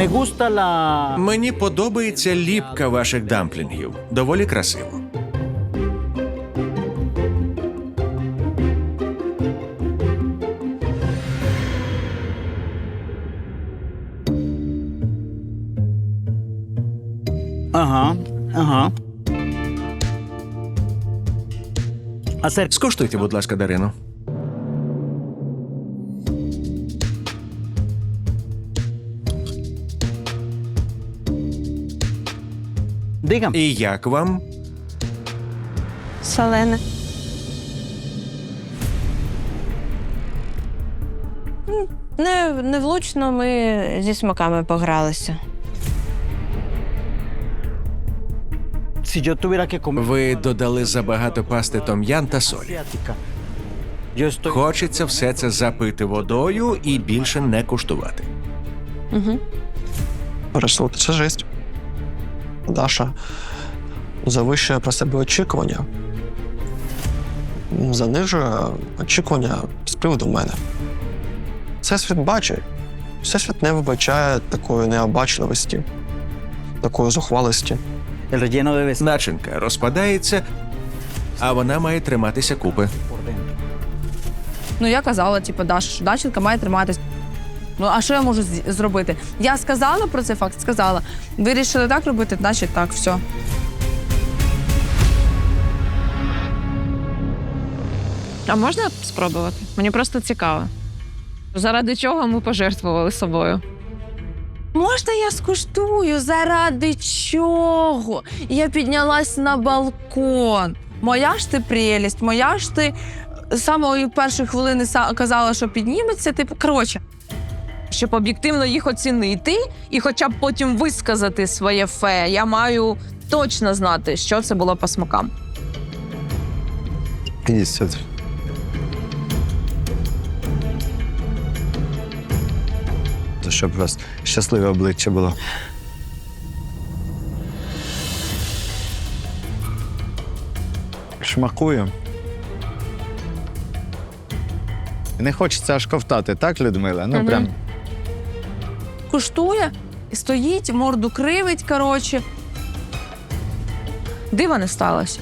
Me gusta la... Мені подобається ліпка ваших дамплінгів. Доволі красиво. Ага, ага. Acerca. Скуштуйте, будь ласка, Дарину. Dígame. І як вам? Солене. Не, невлучно ми зі смаками погралися. Si yo tuviera que comer Ви додали забагато пасти том'ян та солі. asiática, yo estoy... Хочеться все це запити водою і більше не куштувати. Переслути це жесть. Даша завищує про себе очікування. Занижує очікування з приводу мене. Всесвіт бачить. Всесвіт не вибачає такої необачливості, такої зухвалості. El relleno debe ser Начинка розпадається, а вона має триматися купи. Ну я казала, типу, Даша, що даченка має триматись. Ну а що я можу зробити? Я сказала про цей факт, сказала. Вирішили так робити, значить так, все. А можна спробувати? Мені просто цікаво. Заради чого ми пожертвували собою? Можна я скуштую? Заради чого? Я піднялась на балкон. Моя ж ти прелість, моя ж ти з самої першої хвилини казала, що підніметься. Типу, коротше, щоб об'єктивно їх оцінити і хоча б потім висказати своє фе, я маю точно знати, що це було по смакам. Ідіть сюди. То щоб у вас щасливе обличчя було. Шмакую. Не хочеться аж ковтати, так, Людмила? Ну, прям. Куштує, стоїть, морду кривить, коротше. Дива не сталося.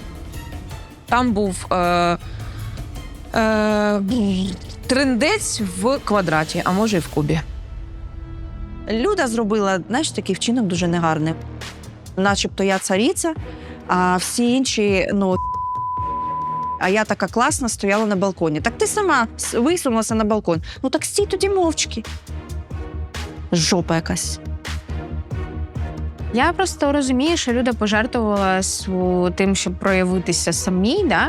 Там був е, е, трендець в квадраті, а може і в кубі. Люда зробила, знаєш, такий вчинок дуже негарний. Начебто я цариця, а всі інші, ну. А я така класна стояла на балконі. Так ти сама висунулася на балкон. Ну так стій тоді мовчки. Жопа якась. Я просто розумію, що Люда пожертвувала св- тим, щоб проявитися самій, да,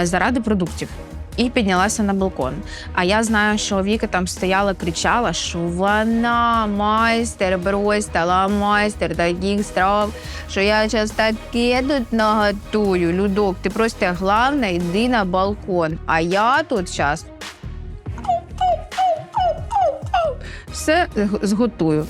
е, заради продуктів. І піднялася на балкон. А я знаю, що Віка там стояла, кричала, що вона майстер просто майстер таких страв, що я зараз таке тут наготую. Людок, ти просто головне йди на балкон. А я тут зараз все зготую.